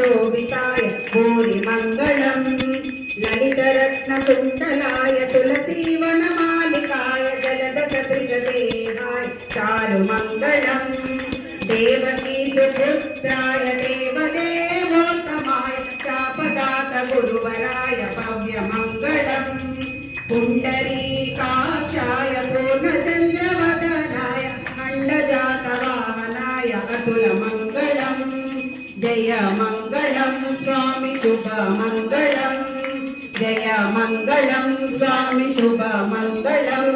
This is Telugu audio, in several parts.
लोभिताय भूरिमङ्गलम् ललितरत्नकुण्डलाय तुलसीवनमालिकाय जलदसदृशदेहाय चारुमङ्गलम् देवकीसुपुत्राय देवदेवोत्तमाय चापदातगुरुवराय भव्यमङ्गलम् पुण्डरीकाक्षाय पूर्णचन्द्रवदनाय अण्डजातवाहनाय अतुलमङ्गलम् जय శుభమంగళం జయ మంగళం స్వామి శుభమంగళం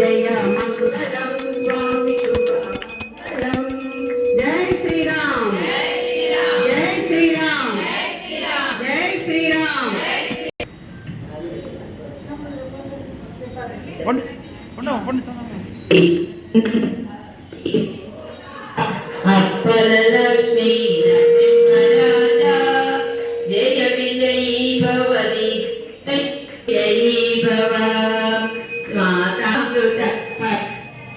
జయ మంగళం స్వామి శుభమంగళం. జై శ్రీరామ్ జై శ్రీరామ్ జై శ్రీరామ్. అప్పల లక్ష్మి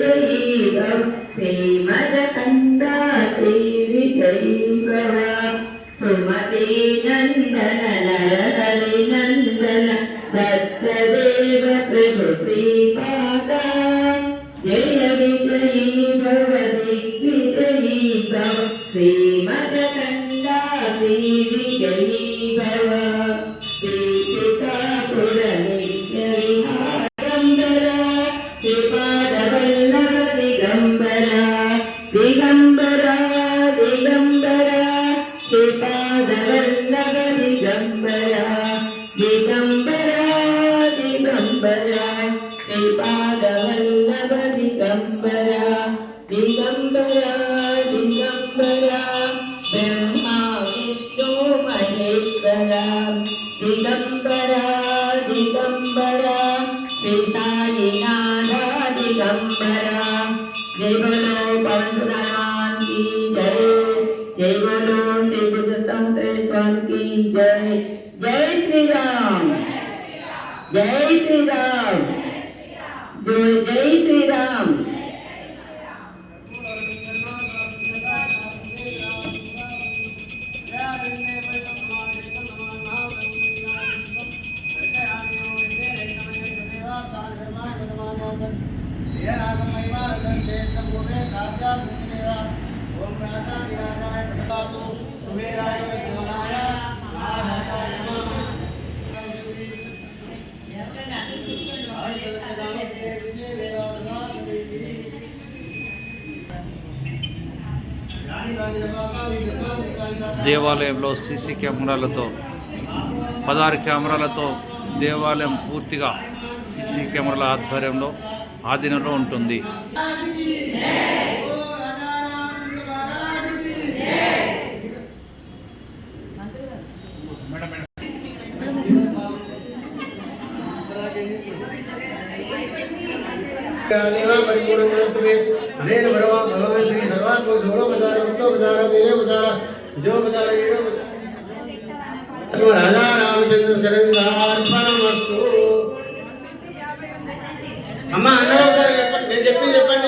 విజయీ భవ శ్రీమదకందా శ్రీ విజయీ భవ సుమతి నందన నరహరి నందన దత్తదేవ ప్రభు శ్రీపాద జయ విజయీ భవతి విజయీ భవ. శ్రీమదకండా శ్రీ శ్రీపాదవల్లభ దిగంబర దిగంబర దిగంబర శ్రీపాదవల్లభ దిగంబర దిగంబర దిగంబర బ్రహ్మా విష్ణు మహేశ్వర దిగంబర దిగంబర శ్రీ సాయినాథ దిగంబర జై स्वामी की जय जय श्री राम जय श्री राम जय जय श्री राम దేవాలయంలో సీసీ కెమెరాలతో పదహారు కెమెరాలతో దేవాలయం పూర్తిగా సీసీ కెమెరాల ఆధ్వర్యంలో ఆధీనంలో ఉంటుంది. देवा परिपूर्ण मनस्तुमे अनेन भरवा भगवे श्री सर्वात्मक सोलो बजार मुक्तो बजार तेरे बजार जो बजार ये राजा रामचंद्र చరణార్పణమస్తు అమ్మ అందరూ ఒకసారి చెప్పండి నేను చెప్పి చెప్పండి